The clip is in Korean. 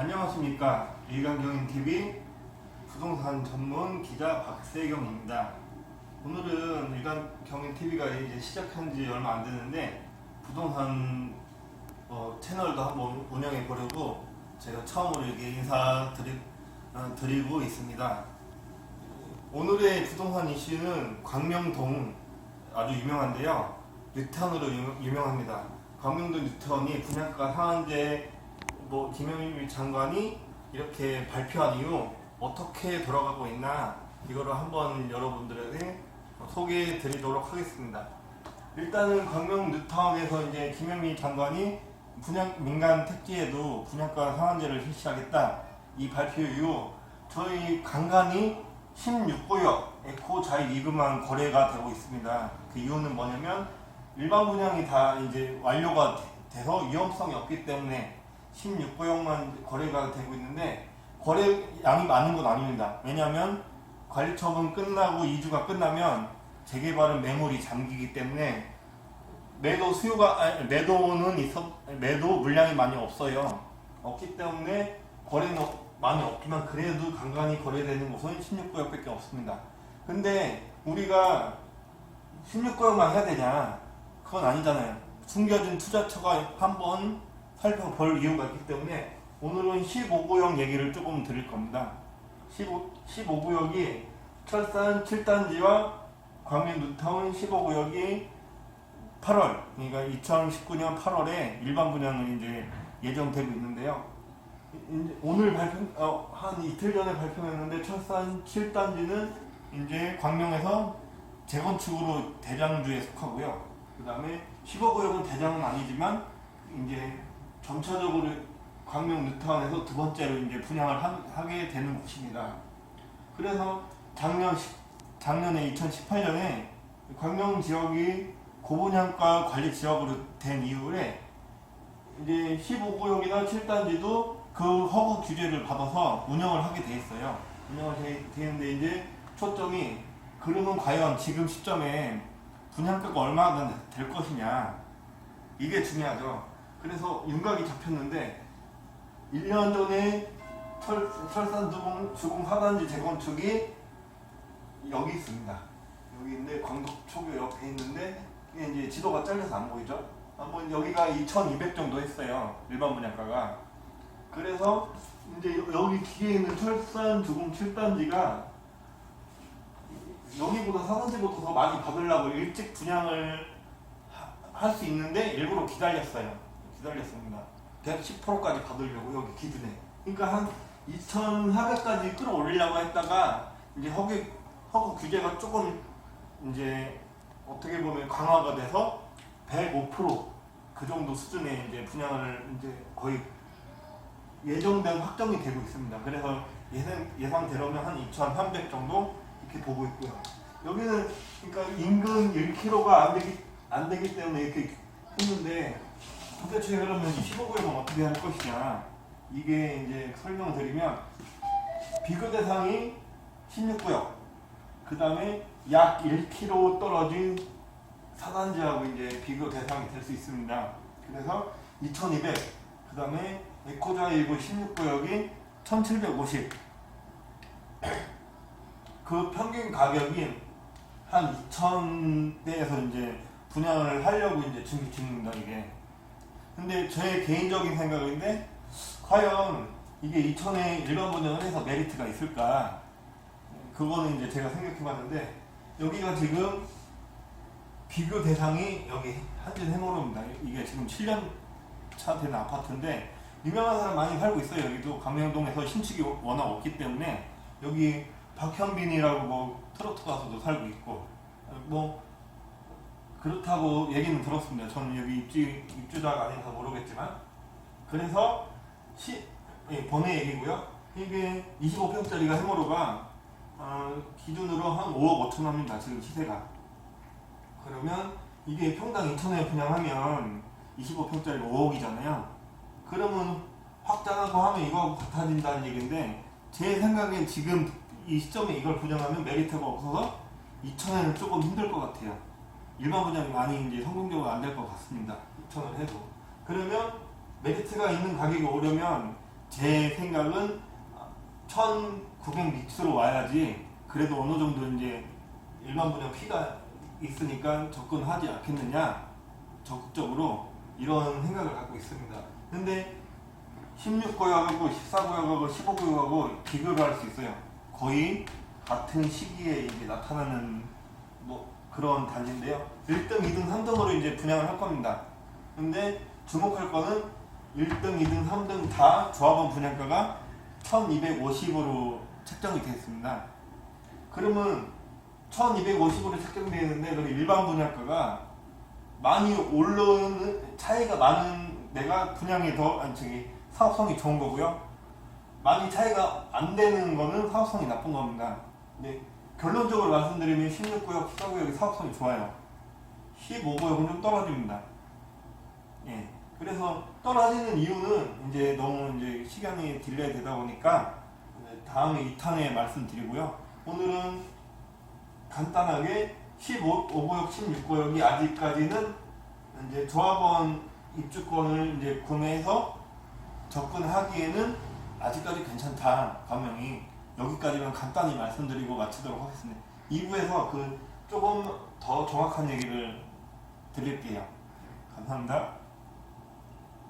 안녕하십니까 일간경인 TV 부동산 전문 기자 박세경입니다. 오늘은 일간경인 TV가 이제 시작한 지 얼마 안 됐는데 부동산 어, 채널도 한번 운영해 보려고 제가 처음으로 이렇게 인사 드리, 어, 드리고 있습니다. 오늘의 부동산 이슈는 광명동 아주 유명한데요. 뉴턴으로 유- 유명합니다. 광명동 뉴턴이 분양가 상한제 뭐 김영일 장관이 이렇게 발표한 이후 어떻게 돌아가고 있나 이거를 한번 여러분들에게 소개해 드리도록 하겠습니다. 일단은 광명 뉴타운에서 이제 김영미 장관이 분양 민간 택지에도 분양가 상한제를 실시하겠다 이 발표 이후 저희 간간히 16구역 에코 자이 리그만 거래가 되고 있습니다. 그 이유는 뭐냐면 일반 분양이 다 이제 완료가 돼서 위험성이 없기 때문에 16구역만 거래가 되고 있는데 거래 양이 많은 건 아닙니다. 왜냐하면 관리 처분 끝나고 2주가 끝나면 재개발은 매물이 잠기기 때문에 매도 수요가 아니, 매도는 있어 매도 물량이 많이 없어요. 없기 때문에 거래는 많이 없지만 그래도 간간히 거래되는 곳은 16구역밖에 없습니다. 근데 우리가 16구역만 해야 되냐? 그건 아니잖아요. 숨겨진 투자처가 한번 살펴볼 이유가 있기 때문에 오늘은 15구역 얘기를 조금 드릴 겁니다. 15, 15구역이 철산 7단지와 광명 뉴타운 15구역이 8월, 그러니까 2019년 8월에 일반 분양을 이제 예정되고 있는데요. 오늘 발표, 어, 한 이틀 전에 발표했는데 철산 7단지는 이제 광명에서 재건축으로 대장주에 속하고요. 그 다음에 15구역은 대장은 아니지만 이제 점차적으로 광명 뉴타운에서 두 번째로 이제 분양을 하, 하게 되는 곳입니다. 그래서 작년 시- 작년에 2018년에 광명 지역이 고분양가 관리 지역으로 된 이후에 이제 15구역이나 7단지도 그 허구 규제를 받아서 운영을 하게 돼 있어요. 운영을 돼, 되는데 이제 초점이 그러면 과연 지금 시점에 분양가가 얼마나 될 것이냐 이게 중요하죠. 그래서 윤곽이 잡혔는데 1년 전에 철, 철산 주공, 주공 하단지 재건축이 여기 있습니다. 여기 있는데 광덕초교 옆에 있는데 이제 지도가 잘려서 안 보이죠? 한번 여기가 2,200 정도 했어요. 일반 분양가가. 그래서 이제 여기 뒤에 있는 철산 주공 7단지가 여기보다 사단지보다 더 많이 받으려고 일찍 분양을 할 수 있는데 일부러 기다렸어요. 기다렸습니다. 110%까지 받으려고 여기 기준에. 그러니까 한 2,400까지 끌어올리려고 했다가 이제 허구 허구 규제가 조금 이제 어떻게 보면 강화가 돼서 105%그 정도 수준의 이제 분양을 이제 거의 예정된 확정이 되고 있습니다. 그래서 예상 예상대로면 한 2,300 정도 이렇게 보고 있고요. 여기는 그러니까 인근 1km가 안 되기 안 되기 때문에 이렇게 했는데 도대체 그러면 15구역은 어떻게 할 것이냐 이게 이제 설명을 드리면 비교 대상이 16구역 그 다음에 약 1km 떨어진 사단지하고 이제 비교 대상이 될 수 있습니다. 그래서 2200, 그 다음에 에코자 일부 16구역이 1750. 그 평균 가격이 한 2000대에서 이제 분양을 하려고 이제 준비 중입니다, 이게. 근데 저의 개인적인 생각인데, 과연 이게 2000에 일반 분양을 해서 메리트가 있을까? 그거는 이제 제가 생각해 봤는데, 여기가 지금 비교 대상이 여기 한진 해모로입니다. 이게 지금 7년 차 되는 아파트인데 유명한 사람 많이 살고 있어요. 여기도 강명동에서 신축이 워낙 없기 때문에 여기 박현빈이라고 뭐 트로트 가수도 살고 있고 뭐 그렇다고 얘기는 들었습니다. 저는 여기 입주 입주자가 아니라서 모르겠지만 그래서 시 예, 번외 얘기고요. 이게 25평짜리가 해모로가 어, 기준으로 한 5억 5천 원입니다. 지금 시세가. 그러면 이게 평당 2천원에 분양하면 25평짜리 5억이잖아요. 그러면 확장하고 하면 이거 같아진다는 얘기인데 제 생각엔 지금 이 시점에 이걸 분양하면 메리트가 없어서 2천원은 조금 힘들 것 같아요. 일반 분양이 많이 이제 성공적으로 안 될 것 같습니다. 2천원 해도. 그러면 메리트가 있는 가격이 오려면 제 생각은 1900 밑으로 와야지 그래도 어느 정도 이제 일반 분야 피가 있으니까 접근하지 않겠느냐 적극적으로 이런 생각을 갖고 있습니다. 근데 16구역하고 14구역하고 15구역하고 비교를 할 수 있어요. 거의 같은 시기에 이제 나타나는 뭐 그런 단지인데요. 1등, 2등, 3등으로 이제 분양을 할 겁니다. 근데 주목할 거는 1등, 2등, 3등 다 조합원 분양가가 1250으로 책정이 되어 있습니다. 그러면 1250으로 책정되어 있는데 그럼 일반 분양가가 많이 오르는 차이가 많은 내가 분양이 더 아니 저기 사업성이 좋은 거고요. 많이 차이가 안 되는 거는 사업성이 나쁜 겁니다. 근데 결론적으로 말씀드리면 16구역, 14구역이 사업성이 좋아요. 15구역은 좀 떨어집니다. 예. 그래서 떨어지는 이유는 이제 너무 이제 시간이 딜레이 되다 보니까 다음에 2탄에 말씀드리고요. 오늘은 간단하게 15구역, 16구역이 아직까지는 이제 조합원 입주권을 이제 구매해서 접근하기에는 아직까지 괜찮다 가명이 여기까지만 간단히 말씀드리고 마치도록 하겠습니다. 2부에서 그 조금 더 정확한 얘기를 드릴게요. 감사합니다.